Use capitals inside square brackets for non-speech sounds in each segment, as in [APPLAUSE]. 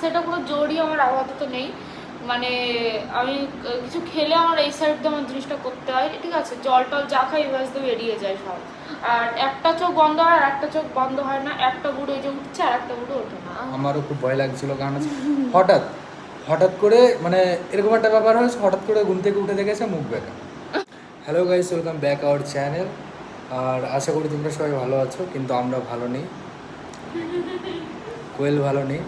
সাইডটা পুরো জোরই আমার আপাতত নেই। মানে আমি কিছু খেলে আমার এই সাইড দিয়ে আমার জিনিসটা করতে হয়। ঠিক আছে, জল টল যা খাই এবার দিয়ে বেরিয়ে যায় সব। আর একটা চোখ বন্ধ হয় আর একটা চোখ বন্ধ হয় না। একটা বুড়ো এই যে উঠছে আর একটা বুড়ো ওঠে না। আমারও খুব ভয় লাগছিল। কারণ হঠাৎ হঠাৎ করে মানে এরকম একটা ব্যাপার হয়েছে, হঠাৎ করে ঘুম থেকে উঠে দেখেছে মুখ বেঁকা hello guys welcome back our channel আর আশা করি তোমরা সবাই ভালো আছো, কিন্তু আমরা ভালো নেই। কোয়েল ভালো নেই।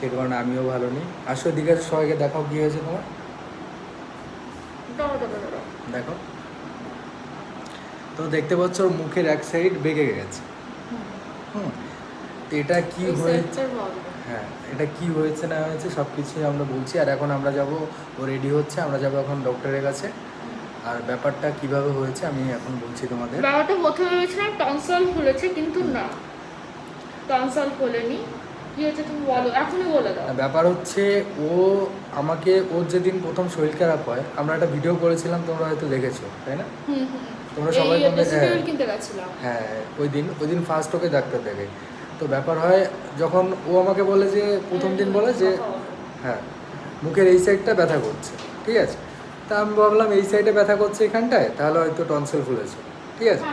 সেই কারণে আমিও ভালো নেই। আসো দিকে সবাইকে দেখাও কী হয়েছে তোমার। দেখো। তো দেখতে পাচ্ছ ওর মুখের এক সাইড বেঁকে গেছে। হুম, এটা কি এই হয়ে এটা কি হয়েছে না হয়েছে সব কিছুই আমরা বলছি। আর এখন আমরা যাব ও রেডি হচ্ছে আমরা যাব এখন ডক্টরের কাছে। আর ব্যাপারটা কীভাবে হয়েছে আমি এখন বলছি তোমাদের। ব্যাপারটা প্রথমে ভেবেছিলাম টনসল ফুলেছে কিন্তু না। টনসল খোলেনি। কি হয়েছে তুমি বলো এখনই বলে দাও। ব্যাপার হচ্ছে ও আমাকে ওর যেদিন প্রথম শরীর খারাপ হয় আমরা একটা ভিডিও করেছিলাম তোমরা হয়তো দেখেছ তাই না? তোমরা সবাই হ্যাঁ। হ্যাঁ ওই দিন ওই দিন ফার্স্ট ওকে ডাক্তার দেখে। তো ব্যাপার হয় যখন ও আমাকে বলে যে প্রথম দিন বলে যে হ্যাঁ মুখের এই সাইডটা ব্যথা করছে ঠিক আছে? তা আমি ভাবলাম এই সাইডে ব্যথা করছে এখানটায় তাহলে হয়তো টনসেল ফুলেছে ঠিক আছে?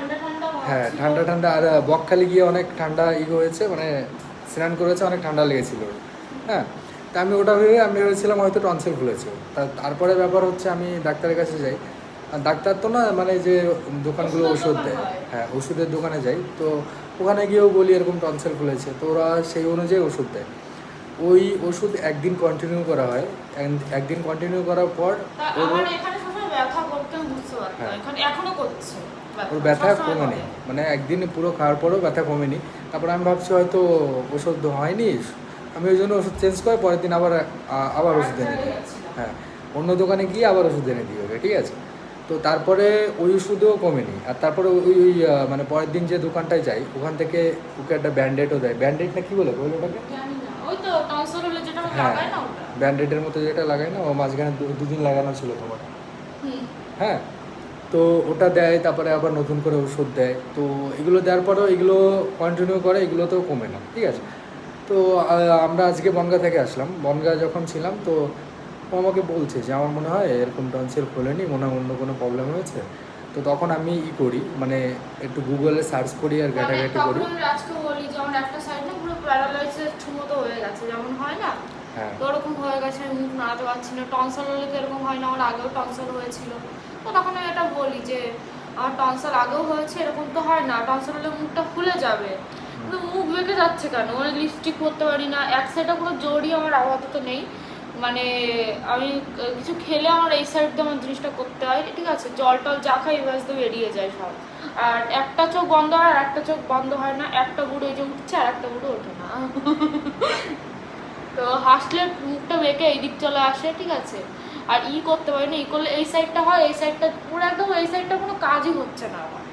হ্যাঁ ঠান্ডা ঠান্ডা আর বকখালি গিয়ে অনেক ঠান্ডা ই হয়েছে মানে স্নান করেছে অনেক ঠান্ডা লেগেছিল। হ্যাঁ? তা আমি ওটা ভেবে আমি ভেবেছিলাম হয়তো টনসিল ফুলেছে। তা তারপরে ব্যাপার হচ্ছে আমি ডাক্তারের কাছে যাই। আর ডাক্তার তো না মানে যে দোকানগুলো ওষুধ দেয় হ্যাঁ ওষুধের দোকানে যাই। তো ওখানে গিয়েও বলি এরকম টনসেল ফুলেছে তো ওরা সেই অনুযায়ী ওষুধ দেয়। ওই ওষুধ একদিন কন্টিনিউ করা হয়। একদিন কন্টিনিউ করার পর হ্যাঁ। ওর ব্যথা কমেনি। মানে একদিন পুরো খাওয়ার পরেও ব্যথা কমেনি। তারপর আমি ভাবছি হয়তো ওষুধ হয়নি। আমি ওই জন্য ওষুধ চেঞ্জ করে পরের দিন আবার আবার ওষুধ এনে দিই। হ্যাঁ অন্য দোকানে গিয়ে আবার ওষুধ এনে দিই ওকে ঠিক আছে? তো তারপরে ওই ওষুধেও কমেনি। আর তারপরে ওই ওই মানে পরের দিন যে দোকানটায় যাই ওখান থেকে ওকে একটা ব্যান্ডেডও দেয়। ব্যান্ডেড না কি বলে? বলে ওটাকে? হ্যাঁ লাগায় ব্যান্ডেডের মতো যেটা লাগাই না ও মাঝখানে দুদিন লাগানো ছিল তোমার। হ্যাঁ তো ওটা দেয় তারপরে আবার নতুন করে ওষুধ দেয়। তো এগুলো দেওয়ার পরেও এগুলো কন্টিনিউ করে এগুলোতেও কমে না ঠিক আছে? তো আমরা আজকে বনগা থেকে আসলাম। বনগা যখন ছিলাম তো ও আমাকে বলছে যে আমার মনে হয় এরকম টনসিল খোলেনি মনে হয় অন্য কোনো প্রবলেম হয়েছে। তো তখন আমি ই করি মানে একটু গুগলে সার্চ করি আর মানে ঘাটাঘাটি করি। বলি একটা সাইড না পুরো প্যারালাইসিস হয়ে গেছে যেমন হয় না? তো ওরকম হয়ে গেছে আমি মুখ নাড়াতে পারছি না। টনসল হলে তো এরকম হয় না আমার আগেও টনসল হয়েছিল। তো তখন আমি এটা বলি যে আমার টনসল আগেও হয়েছে এরকম তো হয় না। টনসল হলে মুখটা ফুলে যাবে। কিন্তু মুখ বেঁকে যাচ্ছে কেন? মানে লিপস্টিক করতে পারি না। এক সাইডটা পুরো জোরই আমার আপাতত নেই। মানে আমি কিছু খেলে আমার এই সাইড দিয়ে আমার জিনিসটা করতে হয়। ঠিক আছে জল টল যা খাই এবার দিয়ে বেরিয়ে যায় সব। আর একটা চোখ বন্ধ হয় আর একটা চোখ বন্ধ হয় না। একটা বুড়ো এই যে উঠছে আর একটা বুড়ো ওঠে না। তো হাসলে মুখটা বেঁকে এই দিক চলে আসে ঠিক আছে? আর ই করতে পারি না ই করলে এই সাইডটা হয় এই সাইডটা পুরো একদম এই সাইডটা কোনো কাজই হচ্ছে না আমার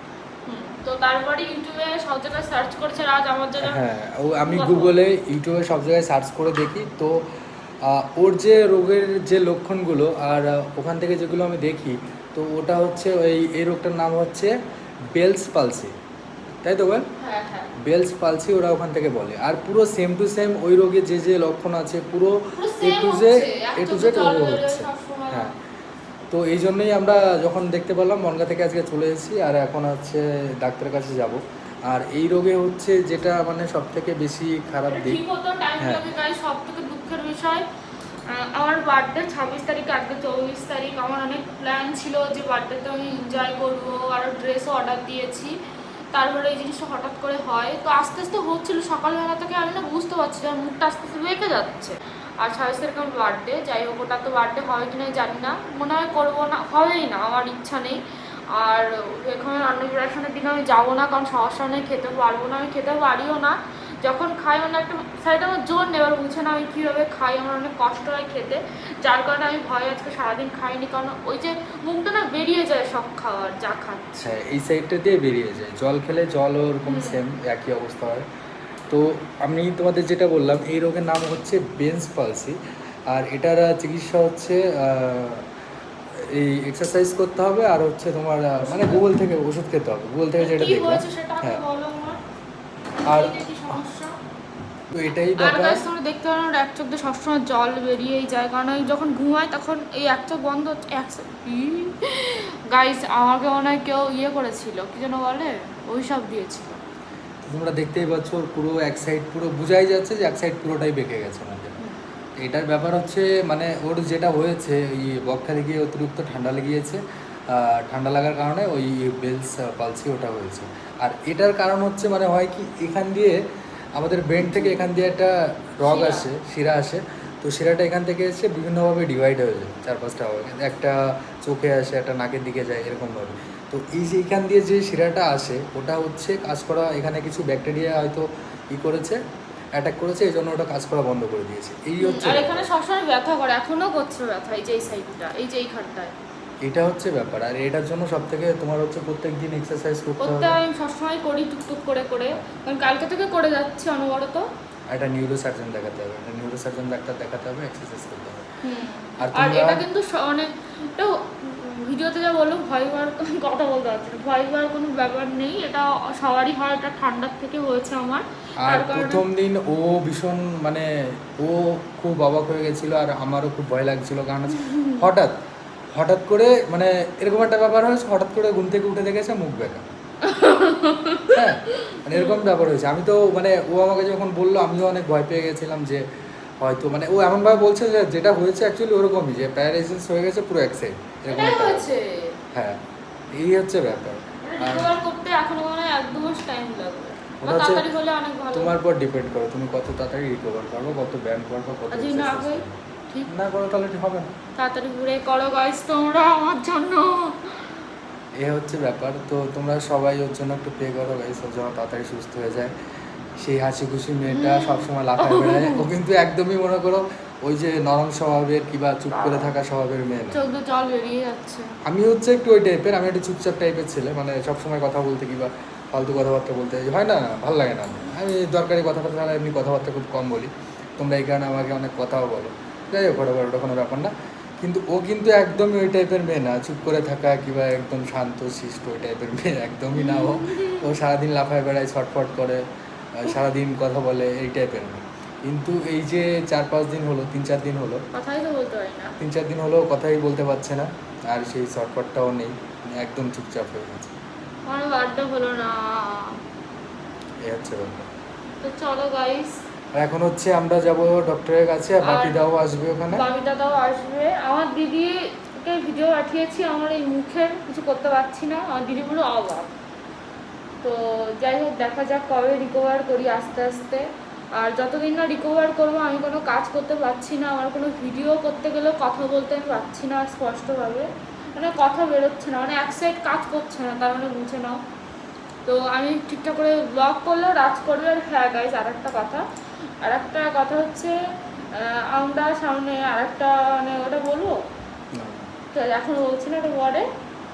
তো তারপরে ইউটিউবে সব জায়গায় সার্চ করছে রাজ আমার জায়গা হ্যাঁ আমি গুগলে ইউটিউবে সব জায়গায় সার্চ করে দেখি তো ওর যে রোগের যে লক্ষণগুলো আর ওখান থেকে যেগুলো আমি দেখি তো ওটা হচ্ছে ওই এই রোগটার নাম হচ্ছে বেলস পালসি তাই তো বল? হ্যাঁ হ্যাঁ। বেলস পালসি ওরা ওখান থেকে বলে। আর পুরো সেম টু সেম ওই রোগে যে যে লক্ষণ আছে পুরো A to J A to Z হচ্ছে। হ্যাঁ। তো এই জন্যই আমরা যখন দেখতে পেলাম বনগা থেকে আজকে চলে এসেছি আর এখন হচ্ছে ডাক্তারের কাছে যাব। আর এই রোগে হচ্ছে যেটা মানে সব থেকে বেশি খারাপ দিক। হ্যাঁ। সব থেকে দুঃখের বিষয়। আমার বার্থডে ছাব্বিশ তারিখ আজকে চব্বিশ তারিখ। আমার অনেক প্ল্যান ছিল যে বার্থডেতে আমি এনজয় করব আরও ড্রেসও অর্ডার দিয়েছি। তারপরে এই জিনিসটা হঠাৎ করে হয়। তো আস্তে আস্তে হচ্ছিল, সকালবেলা থেকে আমি না বুঝতে পারছি যে আমার মুখটা আস্তে আস্তে বেঁকে যাচ্ছে। আর তারিখ আমার বার্থডে যাই হোক ওটা তো বার্থডে হয় কি না জানি না। মনে হয় করব না, হবেই না, আমার ইচ্ছা নেই। আর এখানে অন্নপ্রাশনের দিন আমি যাব না, কারণ সমস্যা নেই, খেতে পারব না, আমি খেতে পারিও না। যখন খাই মানে একটা সাইডে আমার জোর নেবার বুঝছে না আমি কীভাবে খাই আমার অনেক কষ্ট হয় খেতে। যার কারণে আমি ভয় আজকে সারাদিন খাইনি কারণ ওই যে মুখটা না বেরিয়ে যায় সব খাওয়ার যা খাচ্ছে। হ্যাঁ এই সাইডটা দিয়ে বেরিয়ে যায়। জল খেলে জলও ওরকম সেম একই অবস্থা হয়। তো আমি তোমাদের যেটা বললাম এই রোগের নাম হচ্ছে বেন্স পালসি আর এটার চিকিৎসা হচ্ছে এই এক্সারসাইজ করতে হবে আর হচ্ছে তোমার মানে গুগল থেকে ওষুধ খেতে হবে। গুগল থেকে যেটা দেখলাম। আমাকে হ্যাঁ। আর সমস্যা? তো এটাই আর গাছ তোমরা দেখতে পারো এক চোখ দিয়ে সবসময় জল বেরিয়েই যায় কারণ আমি যখন ঘুমাই তখন এই এক চোখ বন্ধ এক গাইস আমাকে মনে হয় কেউ ইয়ে করেছিল কি যেন বলে? ওই সব দিয়েছিল তোমরা দেখতেই পাচ্ছ ওর পুরো এক সাইড পুরো বোঝাই যাচ্ছে যে এক সাইড পুরোটাই বেঁকে গেছে আমাদের। এটার ব্যাপার হচ্ছে মানে ওর যেটা হয়েছে ওই বকখালি গিয়ে অতিরিক্ত ঠান্ডা লেগিয়েছে ঠান্ডা লাগার কারণে ওই বেলস পালসি ওটা হয়েছে। আর এটার কারণ হচ্ছে মানে হয় কি এখান দিয়ে আমাদের ব্রেন থেকে এখান দিয়ে একটা রগ আসে শিরা আসে। তো শিরাটা এখান থেকে এসে বিভিন্নভাবে ডিভাইড হয়ে যায় চার পাঁচটা ভাবে একটা চোখে আসে একটা নাকের দিকে যায় এরকমভাবে। তো এই যে এখান দিয়ে যে শিরাটা আসে ওটা হচ্ছে কাজ করা এখানে কিছু ব্যাকটেরিয়া হয়তো ই করেছে অ্যাটাক করেছে এই জন্য ওটা কাজ করা বন্ধ করে দিয়েছে। এই হচ্ছে আর এখানে সবসময় ব্যথা করে এখনও করছে ব্যথা এই যে এই সাইডটা এই যে এইখানটায় এটা হচ্ছে ব্যাপার। আর এটার জন্য সব থেকে তোমার হচ্ছে প্রত্যেক দিন এক্সারসাইজ করতে হবে। আমি সবসময় করি টুকটুক করে করে। কারণ কালকে থেকে করে যাচ্ছি অনবরত। একটা নিউরো সার্জন দেখাতে হবে। একটা নিউরো সার্জন ডাক্তার দেখাতে হবে এক্সারসাইজ করতে হবে। আর আর এটা কিন্তু স- মানে এটা ভিডিওতে যা বলল ভয় [LAUGHS] কথা বলতে পারছি না। ভয় পাওয়ার কোনো ব্যাপার নেই। এটা সবারই হয় এটা ঠান্ডার থেকে হয়েছে আমার। আর প্রথম দিন ও ভীষণ মানে ও খুব অবাক হয়ে গেছিল আর আমারও খুব ভয় লাগছিল। কারণ হচ্ছে [LAUGHS] হঠাৎ হঠাৎ করে মানে এরকম একটা ব্যাপার হয়েছে হঠাৎ করে ঘুম থেকে উঠে দেখেছে মুখ বেঁকা [LAUGHS] হ্যাঁ মানে এরকম ব্যাপার হয়েছে। আমি তো মানে ও আমাকে যখন বলল আমিও অনেক ভয় পেয়ে গেছিলাম যে হয়তো মানে ও এমনভাবে বলছে যে যেটা হয়েছে অ্যাকচুয়ালি ওরকমই যে প্যারালাইসিস হয়ে গেছে পুরো এক সাইড এরকম হ্যাঁ এই হচ্ছে ব্যাপার। করতে এখনও মনে এক দু মাস টাইম লাগবে। তোমার পর ডিপেন্ড করো তুমি কত তাড়াতাড়ি রিকভার করব কত ব্যায়াম করব কত না করো তাহলে হবে না। তাড়াতাড়ি ঘুরে করো গাইস তোমরা আমার জন্য। এ হচ্ছে ব্যাপার তো তোমরা সবাই ওর জন্য একটু পে করো গাইস ওর জন্য তাড়াতাড়ি সুস্থ হয়ে যায়। সেই হাসি খুশি মেয়েটা সবসময় লাফায় বেড়ায় ও কিন্তু একদমই মনে করো ওই যে নরম স্বভাবের কিবা চুপ করে থাকা স্বভাবের মেয়ে চোখ জল বেরিয়ে যাচ্ছে। আমি হচ্ছে একটু ওই টাইপের আমি একটু চুপচাপ টাইপের ছেলে মানে সবসময় কথা বলতে কিবা ফালতু কথাবার্তা বলতে হয় না ভালো লাগে না। আমি দরকারি কথাবার্তা ছাড়া এমনি কথাবার্তা খুব কম বলি। তোমরা এই কারণে আমাকে অনেক কথাও বলো। যাই হোক ওটা ওটা কোনো ব্যাপার না। কিন্তু ও কিন্তু একদমই ওই টাইপের মেয়ে না। চুপ করে থাকা কিংবা একদম শান্ত শিষ্ট ওই টাইপের মেয়ে একদমই না ও। ও সারাদিন লাফায় বেড়ায় ছটফট করে সারাদিন কথা বলে এই টাইপের মেয়ে। কিন্তু এই যে চার পাঁচ দিন হলো তিন চার দিন হলো কথাই তো বলতে পারি না। তিন চার দিন হলো কথাই বলতে পারছে না। আর সেই ছটফটটাও নেই একদম চুপচাপ হয়ে গেছে। আমার বার্থডে হলো না। এই হচ্ছে ব্যাপার। তো চলো গাইস আর এখন হচ্ছে আমরা যাব ডক্টরের কাছে আর বাকি দাও আসবে ওখানে। বাবি দাদাও আসবে। আমার দিদিকে ভিডিও পাঠিয়েছি আমার এই মুখের কিছু করতে পারছি না। আমার দিদি পুরো অবাক তো যাই হোক দেখা যাক কবে রিকভার করি আস্তে আস্তে। আর যতদিন না রিকভার করব আমি কোনো কাজ করতে পারছি না। আমার কোনো ভিডিও করতে গেলেও কথা বলতে আমি পারছি না স্পষ্টভাবে। মানে কথা বেরোচ্ছে না মানে এক সাইড কাজ করছে না তার মানে বুঝে নাও। তো আমি ঠিকঠাক করে ব্লগ করলেও রাজ করবে আর হ্যাঁ গাইজ আর একটা কথা। আর একটা কথা হচ্ছে আমরা সামনে আর একটা মানে ওটা বলব। তো এখন বলছি না ওটা পরে।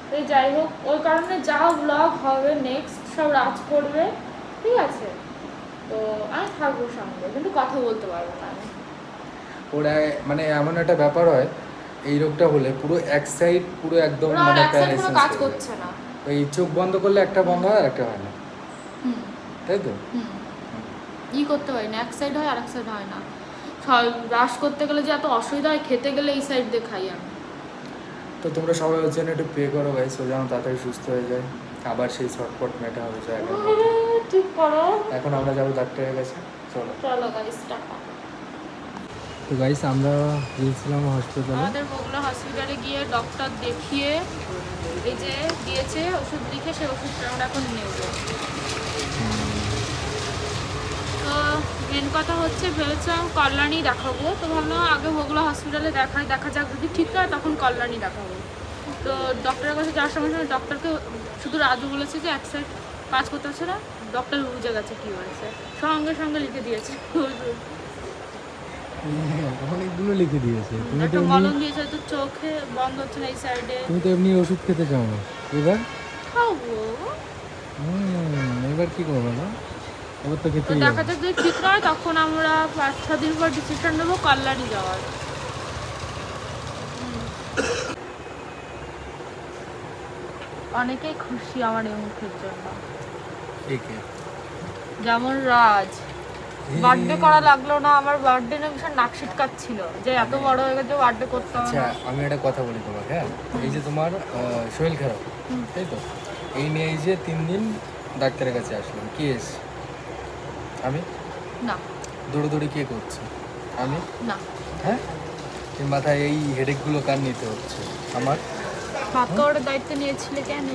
তো যাই হোক ওই কারণে যা ব্লগ হবে নেক্সট সব রাজ করবে ঠিক আছে? তো আমি থাকব সঙ্গে কিন্তু কথা বলতে পারব না আমি। ওরা মানে এমন একটা ব্যাপার হয় এই রোগটা হলে পুরো এক সাইড পুরো একদম মানে কাজ করছে না। ওই চোখ বন্ধ করলে একটা বন্ধ হয় আর একটা হয় না। তাই তো? ই করতে পারি না এক সাইড হয় আর এক সাইড হয় না। ব্রাশ করতে গেলে যে এত অসুবিধা হয় খেতে গেলে এই সাইড দিয়ে খাই আমি। তো তোমরা সবাই ওর জন্য একটু পে করো গাইস ও যেন তাড়াতাড়ি সুস্থ হয়ে যায়। আবার সেই শর্টকট মেটা হবে জায়গা ঠিক করো। এখন আমরা যাব ডাক্তারের কাছে। চলো। চলো গাইস টাটা। তো গাইস আমরা গিয়েছিলাম হসপিটালে আমাদের মোগলা হসপিটালে গিয়ে ডক্টর দেখিয়ে এই যে দিয়েছে, ওষুধ লিখে সেই ওষুধটা আমরা এখন নেব। তো মেন কথা হচ্ছে ভেবেছিলাম কল্যাণী দেখাবো। তো ভাবলাম আগে মোগলা হসপিটালে দেখাই দেখা যাক যদি ঠিক হয়, তখন কল্যাণী দেখাবো। তো ডক্টরের কাছে যাওয়ার সময় সময় ডক্টরকে শুধু রাজু বলেছে যে এক সাইড কাজ করতে হচ্ছে না ডক্টর বুঝে গেছে কী হয়েছে। সঙ্গে সঙ্গে লিখে দিয়েছে। অনেকগুলো লিখে দিয়েছে। তুমি তো মলম দিয়েছে তো চোখে বন্ধ হচ্ছে না এই সাইডে। তুমি তো এমনি ওষুধ খেতে চাও না। এবার? খাব। এবার কি করবে না এবার তো তো খেতেই দেখা যাক যদি ঠিক নয় তখন আমরা পাঁচ ছ দিন পর ডিসিশন নেব কল্যাণী যাওয়ার। অনেকেই খুশি আমার এই মুখের জন্য। যেমন রাজ। বার্থডে করা লাগল না আমার বার্থডে না ভীষণ নাক ছিল যে এত বড় হয়ে গেছে বার্থডে করতে হবে আচ্ছা আমি একটা কথা বলি তোমাকে হ্যাঁ? এই যে তোমার শরীর খারাপ তাই তো? এই নিয়ে এই যে তিন দিন ডাক্তারের কাছে আসলাম কি এসে আমি? না। দৌড়ে কে করছে? আমি? না। হ্যাঁ? এই মাথায় এই হেডেকগুলো কার নিতে হচ্ছে? আমার? ভাত খাওয়ার দায়িত্ব নিয়েছিলে কেন?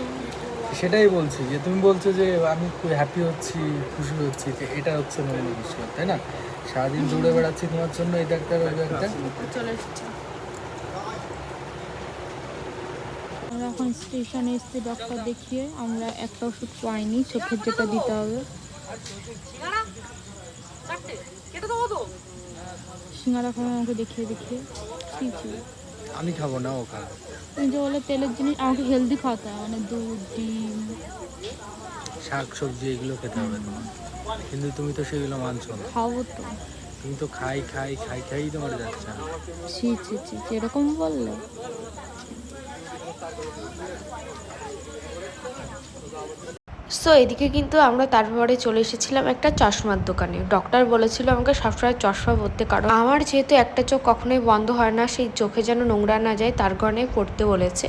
সেটাই বলছি যে তুমি বলছো যে আমি খুব হ্যাপি হচ্ছি খুশি হচ্ছি তো এটা হচ্ছে মূল বিষয় তাই না? সারাদিন দৌড়ে বেড়াচ্ছি তোমার জন্য এই ডাক্তার ওই ডাক্তার চলে এসেছে। আমরা এখন স্টেশনে এসেছি ডক্টর দেখিয়ে আমরা একটা ওষুধ পাইনি চোখের যেটা দিতে হবে। সিঙ্গারা খাবে আমাকে দেখিয়ে দেখিয়ে। আমি খাব না ও খাব। তুমি যে বলে তেলের জিনিস আমাকে হেলদি খাওয়াতে হবে মানে দুধ ডিম। শাক সবজি এগুলো খেতে হবে তোমার। কিন্তু তুমি তো সেগুলো মানছো না। খাব তো। তুমি তো খাই খাই খাই খাই তোমার যাচ্ছে। না ছি ছি ছি ছি, এরকম বললে। সো এদিকে কিন্তু আমরা তারপরে চলে এসেছিলাম একটা চশমার দোকানে। ডক্টর বলেছিল আমাকে সবসময় চশমা পরতে, কারণ আমার যেহেতু একটা চোখ কখনোই বন্ধ হয় না, সেই চোখে যেন নোংরা না যায়, তার কারণে পড়তে বলেছে।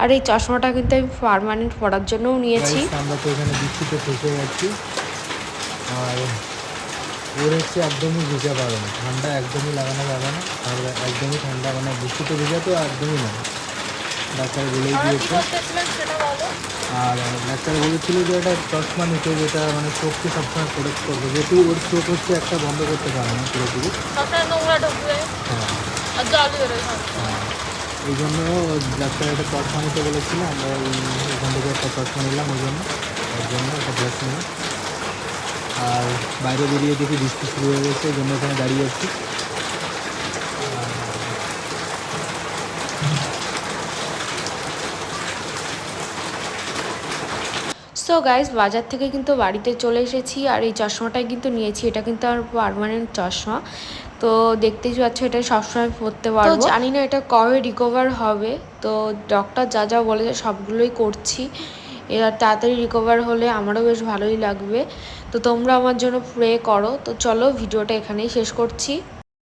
আর এই চশমাটা কিন্তু আমি পারমানেন্ট পরার জন্যও নিয়েছি। আমরা তো এখানে বৃষ্টিতে ফেসে যাচ্ছি। আর ওর হচ্ছে একদমই ভিজা পাবে না ঠান্ডা একদমই লাগানো যাবে না। আর একদমই ঠান্ডা মানে বৃষ্টিতে ভিজা তো একদমই না। ডাক্তার বলেই দিয়েছে। আর ডাক্তার বলেছিল যে একটা চশমা নিতে যেটা মানে চোখকে সবসময় প্রোটেক্ট করবে যেহেতু ওর চোখ হচ্ছে একটা বন্ধ করতে পারে না পুরোপুরি। হ্যাঁ। হ্যাঁ এই জন্য ডাক্তার একটা চশমা নিতে বলেছিল আমরা ওই- ওখান থেকে একটা চশমা নিলাম ওই জন্য। ওর জন্য একটা ড্রেস নিলাম। আর বাইরে বেরিয়ে দেখি বৃষ্টি শুরু হয়ে গেছে এই জন্য ওখানে দাঁড়িয়ে আছি। সো গাইজ বাজার থেকে কিন্তু বাড়িতে চলে এসেছি আর এই চশমাটাই কিন্তু নিয়েছি। এটা কিন্তু আমার পারমানেন্ট চশমা। তো দেখতেই পাচ্ছ এটা সবসময় পরতে পারব। জানি না এটা কবে রিকভার হবে। তো ডক্টর যা যা বলেছে সবগুলোই করছি। এবার তাড়াতাড়ি রিকভার হলে আমারও বেশ ভালোই লাগবে। তো তোমরা আমার জন্য প্রে করো। তো চলো ভিডিওটা এখানেই শেষ করছি।